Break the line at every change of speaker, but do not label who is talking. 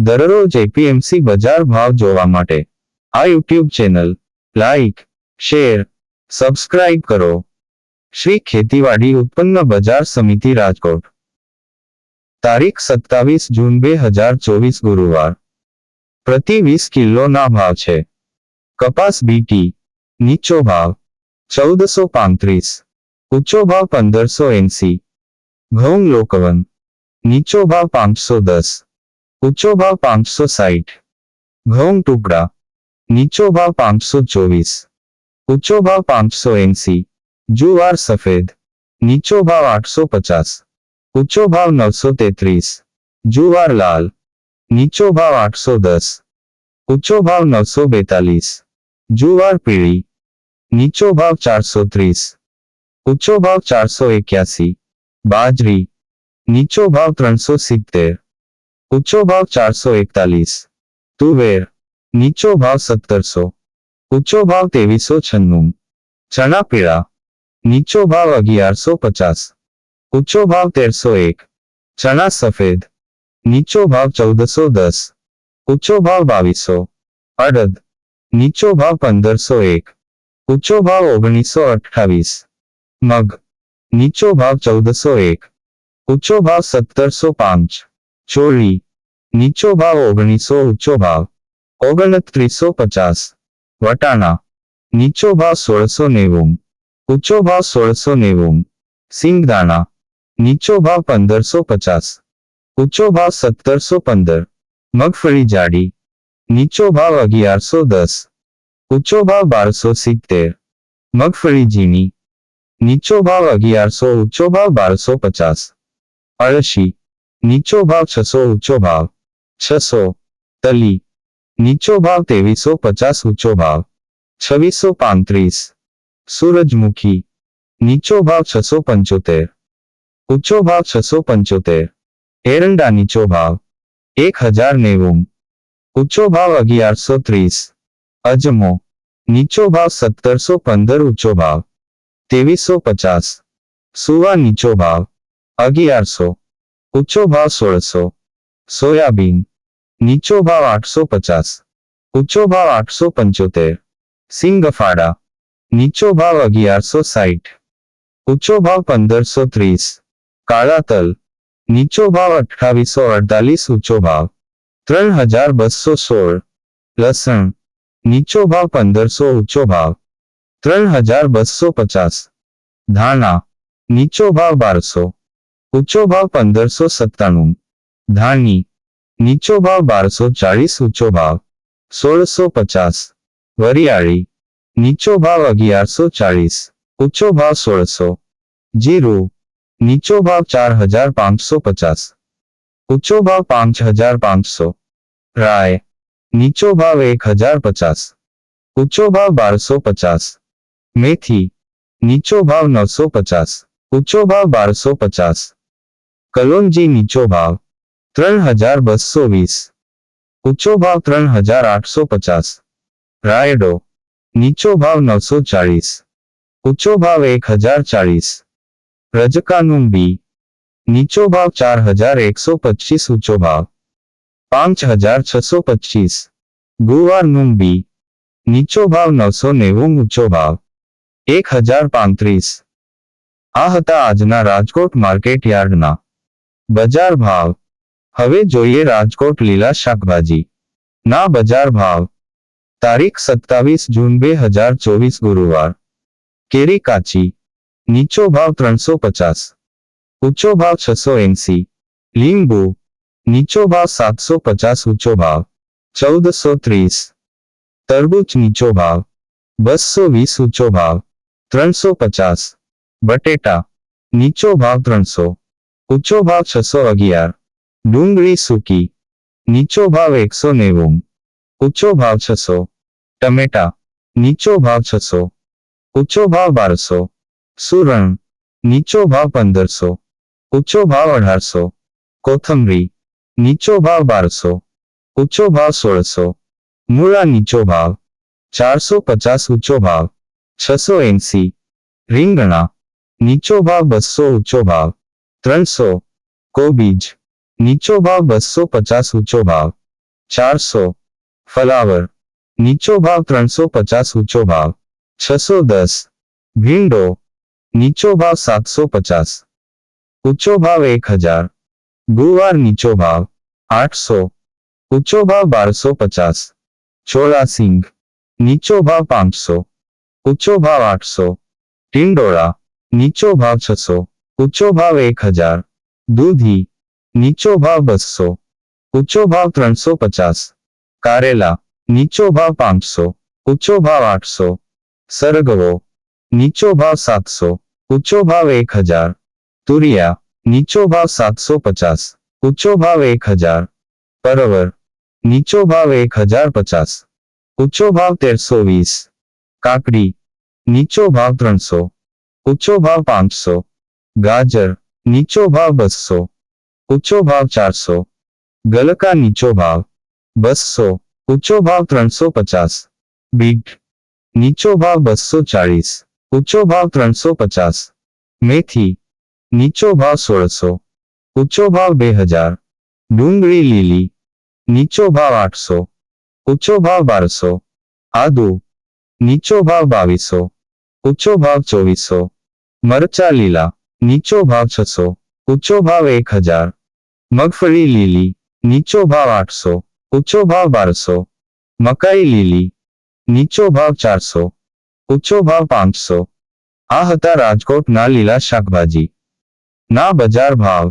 દરરોજ એપીએમસી બજાર ભાવ જોવા માટે આ YouTube channel like share subscribe કરો શ્રી ખેતીવાડી ઉત્પન્ન બજાર સમિતિ રાજકોટ તારીખ સત્તાવીસ જૂન બે હજાર ચોવીસ ગુરુવાર પ્રતિ વીસ કિલોના ભાવ છે કપાસ બીટી નીચો ભાવ ચૌદસો પાંત્રીસ ઊંચો ભાવ પંદરસો એંસી ઘઉં લોકવન નીચો ભાવ પાંચસો દસ ઊંચો ભાવ પાંચસો સાઠ ઘઉં ટુકડા નીચો ભાવ પાંચસો ચોવીસ ઊંચો ભાવ પાંચસો એંસી જુવાર સફેદ નીચો ભાવ આઠસો પચાસ ઊંચો ભાવ નવસો તેત્રીસ જુવાર લાલ નીચો ભાવ આઠસો દસ ઊંચો ભાવ નવસો બેતાલીસ જુવાર પીળી નીચો ભાવ ચારસો ત્રીસ ઊંચો ભાવ ચારસો એક્યાસી બાજરી નીચો ભાવ ત્રણસો સિત્તેર ઊંચો ભાવ ચારસો એકતાલીસ. તુવેર નીચો ભાવ સત્તરસો. ઊંચો ભાવ ત્રેવીસો છન્નું. ચણા પીળા. નીચો ભાવ અગિયારસો પચાસ. ઊંચો ભાવ તેરસો એક. ચણા સફેદ. નીચો ભાવ ચૌદસો દસ. ઊંચો ભાવ બાવીસો. અડદ. નીચો ભાવ પંદરસો એક. ઊંચો ભાવ ઓગણીસો અઠ્ઠાવીસ. મગ. નીચો ભાવ ચૌદસો એક. ઊંચો ભાવ સત્તરસો પાંચ. ચોળી નીચો ભાવ ઓગણીસો ઊંચો ભાવ ઓગણત્રીસો પચાસ વટાણા નીચો ભાવ સોળસો નેવું ઊંચો ભાવ સોળસો નેવું સિંગદાણા નીચો ભાવ પંદરસો પચાસ ઊંચો ભાવ સત્તરસો પંદર મગફળી જાડી નીચો ભાવ અગિયારસો દસ ઊંચો ભાવ બારસો સિત્તેર મગફળી ઝીણી નીચો ભાવ અગિયારસો ઊંચો ભાવ બારસો પચાસ અળશી નીચો ભાવ છસો ઊંચો ભાવ છસો તલી નીચો ભાવ ત્રેવીસો પચાસ ઊંચો ભાવ છવ્વીસો પાંત્રીસ સૂરજમુખી નીચો ભાવ છસો પંચોતેર ઊંચો ભાવ છસો પંચોતેર એરંડા નીચો ભાવ એક હજાર નેવું ઊંચો ભાવ અગિયારસો ત્રીસ અજમો નીચો ભાવ સત્તરસો પંદર ઊંચો ભાવ ત્રેવીસો પચાસ સુવા નીચો ભાવ અગિયારસો ઊંચો ભાવ સોળસો સોયાબીન નીચો ભાવ આઠસો પચાસ ઊંચો ભાવ આઠસો પંચોતેર સિંગફાડા નીચો ભાવ અગિયારસો સાઠ ઊંચો ભાવ પંદરસો ત્રીસ કાળા તલ નીચો ભાવ અઠ્ઠાવીસો અડતાલીસ ઊંચો ભાવ ત્રણ હજાર બસો સોળ લસણ નીચો ભાવ પંદરસો ઊંચો ભાવ ત્રણ હજાર બસો પચાસ ધાણા નીચો ભાવ બારસો ઊંચો ભાવ પંદરસો સત્તાણું ધાણી નીચો ભાવ બારસો ચાળીસ ઊંચો ભાવ સોળસો પચાસ વરિયાળી નીચો ભાવ અગિયારસો ચાળીસ ઊંચો ભાવ સોળસો જીરું નીચો ભાવ ચાર હજાર પાંચસો પચાસ ઊંચો ભાવ પાંચ હજાર પાંચસો રાય નીચો ભાવ એક હજાર પચાસ ઊંચો ભાવ બારસો પચાસ મેથી નીચો ભાવ નવસો પચાસ ઊંચો ભાવ બારસો પચાસ કલોંજી નીચો ભાવ ત્રણ હજાર બસો વીસ ઊંચો ભાવ ત્રણ હજાર આઠસો પચાસ રાયડો નીચો ભાવ નવસો ચાળીસ ઊંચો ભાવ એક હજાર ચાળીસ રજકાનું બી નીચો ભાવ ચાર હજાર એકસો પચીસ ઊંચો ભાવ પાંચ હજાર છસો પચીસ ગુવારનું બી નીચો ભાવ નવસો નેવું ઊંચો ભાવ એક હજાર પાંત્રીસ આ હતા આજના રાજકોટ માર્કેટ યાર્ડના બજાર ભાવ હવે જોઈએ રાજકોટ લીલા શાકભાજી ના બજાર ભાવ તારીખ સત્તાવીસ જૂન બે હજાર ચોવીસ ગુરુવાર કેરી કાચી નીચો ભાવ ત્રણસો પચાસ ઊંચો ભાવ છસો એંસી લીંબુ નીચો ભાવ સાતસો પચાસ ઊંચો ભાવ ચૌદસો ત્રીસ તરબૂચ નીચો ભાવ બસો વીસ ઊંચો ભાવ ત્રણસો પચાસ બટેટા નીચો ભાવ ત્રણસો ઊંચો ભાવ છસો અગિયાર ડુંગળી સૂકી નીચો ભાવ એકસો નેવું ઊંચો ભાવ છસો ટમેટા નીચો ભાવ છસો ઊંચો ભાવ બારસો સુરણ નીચો ભાવ પંદરસો ઊંચો ભાવ અઢારસો કોથમરી નીચો ભાવ બારસો ઊંચો ભાવ સોળસો મૂળા નીચો ભાવ ચારસો પચાસ ઊંચો ભાવ છસો એંસી રીંગણા નીચો ભાવ બસો ઊંચો ભાવ ત્રણસો કોબીજ નીચો ભાવ બસો પચાસ ઊંચો ભાવ ચારસો ફલાવર નીચો ભાવ ત્રણસો પચાસ ઊંચો ભાવ છસો દસ ભીંડો નીચો ભાવ સાતસો પચાસ ઊંચો ભાવ એક હજાર ગુવાર નીચો ભાવ આઠસો ઊંચો ભાવ બારસો પચાસ ચોળાસિંગ નીચો ભાવ પાંચસો ઊંચો ભાવ આઠસો ટિંડોળા નીચો ભાવ છસો ઊંચો ભાવ એક હજાર દૂધી નીચો ભાવ બસો ઊંચો ભાવ ત્રણસો પચાસ કારેલા નીચો ભાવ પાંચસો ઊંચો ભાવ આઠસો સરગવો નીચો ભાવ સાતસો ઊંચો ભાવ એક હજાર તુરિયા નીચો ભાવ સાતસો પચાસ ઊંચો ભાવ એક હજાર પરવર નીચો ભાવ એક હજાર પચાસ ઊંચો ભાવ તેરસો વીસ કાકડી નીચો ભાવ ત્રણસો ઊંચો ભાવ પાંચસો गाजर, नीचो भाव बसो ऊंचो भाव चारसो। गल का नीचो भाव। बसो ऊंचो भाव त्रो पचास। बीट। नीचो भाव बसो चालीस ऊंचो भाव त्रो पचास। मेथी। नीचो भाव सोलसो ऊंचो भाव बे हज़ार। डूँगी लीली। नीचो भाव आठ सौ ऊंचो भाव बार सौ आदू। नीचो भाव बावीसो। ऊंचो भाव चौबीसो मरचा लीला। નીચો ભાવ છસો ઊંચો ભાવ એક હજાર મગફળી લીલી નીચો ભાવ આઠસો ઊંચો ભાવ બારસો મકાઈ લીલી નીચો ભાવ ચારસો ઊંચો ભાવ પાંચસો આ હતા રાજકોટના લીલા શાકભાજી ના બજાર ભાવ